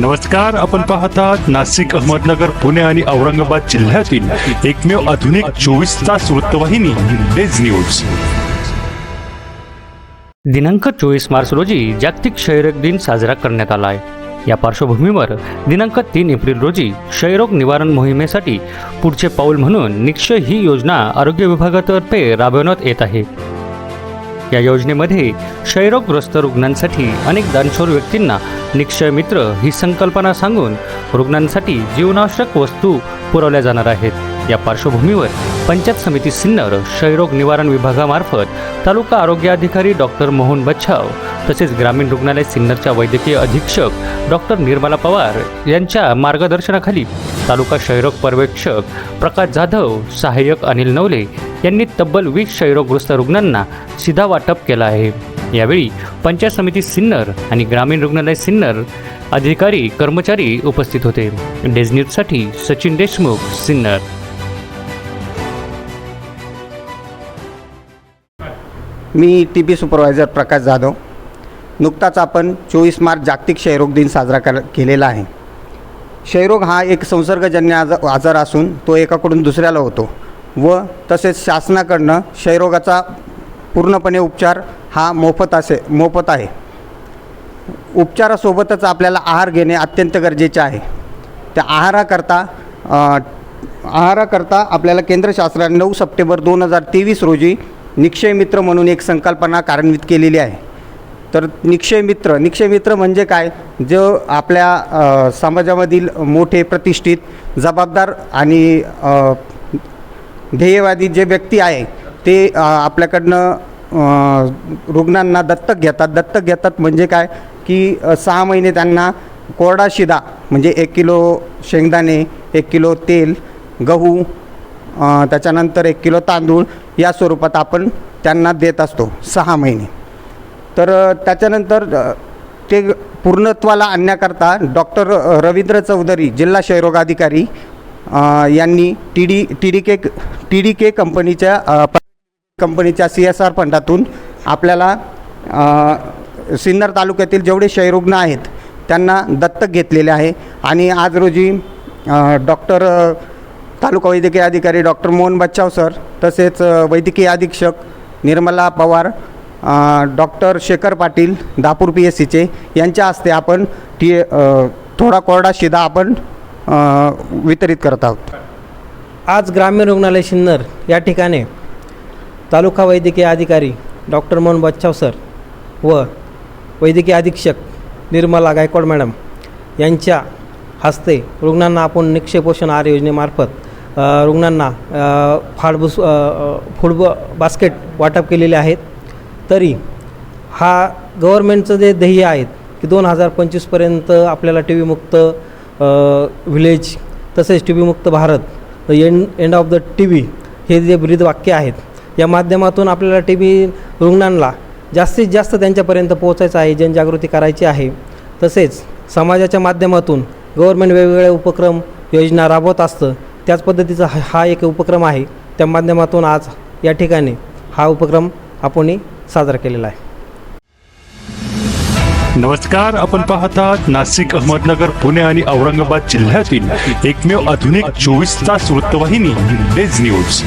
नमस्कार. आपण पाहतात नाशिक अहमदनगर पुणे आणि औरंगाबाद जिल्ह्यातील एकमेव आधुनिक चोवीस तास वृत्तवाहिनी डेज न्यूज दिनांक चोवीस मार्च रोजी जागतिक क्षयरोग दिन साजरा करण्यात आला आहे. या पार्श्वभूमीवर दिनांक तीन एप्रिल रोजी क्षयरोग निवारण मोहिमेसाठी पुढचे पाऊल म्हणून निक्षय ही योजना आरोग्य विभागातर्फे राबवण्यात येत आहे. या योजनेमध्ये क्षयरोगग्रस्त रुग्णांसाठी अनेक दानशूर व्यक्तींना निक्षय मित्र ही संकल्पना सांगून रुग्णांसाठी जीवनावश्यक वस्तू पुरवल्या जाणार आहेत. या पार्श्वभूमीवर पंचायत समिती सिन्नर क्षयरोग निवारण विभागामार्फत तालुका आरोग्य अधिकारी डॉक्टर मोहन बच्छाव तसेच ग्रामीण रुग्णालय सिन्नरच्या वैद्यकीय अधीक्षक डॉक्टर निर्मला पवार यांच्या मार्गदर्शनाखाली तालुका क्षयरोग पर्यवेक्षक प्रकाश जाधव सहाय्यक अनिल नवले यांनी तब्बल वीस क्षयरोगग्रस्त रुग्णांना सिधा वाटप केलं आहे. यावेळी पंचायत समिती सिन्नर आणि ग्रामीण रुग्णालय सिन्नर अधिकारी कर्मचारी उपस्थित होते. डेज न्यूजसाठी सचिन देशमुख सिन्नर. मी T P supervisor Prakash Jadhav. नुकताच आपण चोवीस मार्च जागतिक क्षयरोग दिन साजरा कर केलेला आहे. क्षयरोग हा एक संसर्गजन्य आज आजार असून तो एकाकडून दुसऱ्याला होतो व तसेच शासनाकडनं क्षयरोगाचा पूर्णपणे उपचार हा मोफत असे मोफत आहे. उपचारासोबतच आपल्याला आहार घेणे अत्यंत गरजेचे आहे. त्या आहाराकरता आहाराकरता आपल्याला केंद्र शासनाने नऊ सप्टेंबर दोन हजार तेवीस रोजी निक्षय मित्र म्हणून एक संकल्पना कार्यान्वित केलेली आहे. तर निक्षय मित्र निक्षय मित्र म्हणजे काय? जो आपल्या समाजामधील मोठे प्रतिष्ठित जबाबदार आणि ध्येयवादी जे व्यक्ती आहे ते आपल्याकडनं रुग्णांना दत्तक घेतात. दत्तक घेतात म्हणजे काय? की सहा महिने त्यांना कोरडा शिदा म्हणजे एक किलो शेंगदाणे एक किलो तेल गहू त्याच्यानंतर एक किलो तांदूळ या स्वरूपात आपण त्यांना देत असतो सहा महिने. तर त्याच्यानंतर ते पूर्णत्वाला आणण्याकरता डॉक्टर रवींद्र चौधरी जिल्हा क्षयरोगाधिकारी यांनी T D T D K T D K कंपनीच्या कंपनीच्या सी एस आर फंडातून आपल्याला सिन्नर तालुक्यातील जेवढे क्षयरुग्ण आहेत त्यांना दत्तक घेतलेले आहे. आणि आज रोजी डॉक्टर तालुका वैद्यकीय अधिकारी डॉक्टर मोहन बच्चाव सर तसेच वैद्यकीय अधीक्षक Nirmala Pawar doctor Shekhar Patil Dapur P S सीचे यांच्या हस्ते आपण टी थोडा कोरडा शिदा आपण वितरित करत आहोत. आज ग्रामीण रुग्णालय सिन्नर या ठिकाणी तालुका वैद्यकीय अधिकारी डॉक्टर मोहन बच्चाव सर व वैद्यकीय अधीक्षक निर्मला गायकवाड मॅडम यांच्या हस्ते रुग्णांना आपण निक्षेपोषण आहार योजनेमार्फत रुग्णांना फाडबुस फूड बास्केट वाटप केलेले आहेत. तरी हा गव्हर्मेंटचं जे ध्येय आहेत की दोन हजार पंचवीसपर्यंत आपल्याला टी मुक्त व्हिलेज तसेच टी मुक्त Bharat end end of the T V हे जे ब्रीद वाक्य आहेत या माध्यमातून आपल्याला टी बी रुग्णांना जास्तीत जास्त त्यांच्यापर्यंत पोहोचायचं आहे जनजागृती करायची आहे. तसेच समाजाच्या माध्यमातून गव्हर्मेंट वेगवेगळे उपक्रम योजना राबवत असतं. त्याच पद्धतीचा हा एक उपक्रम आहे. त्या माध्यमातून आज या ठिकाणी हा उपक्रम आपण साजरा केलेला आहे. नमस्कार आपण पाहतात नाशिक अहमदनगर पुणे आणि औरंगाबाद जिल्ह्यातील एकमेव आधुनिक चोवीस तास वृत्तवाहिनी डेज न्यूज.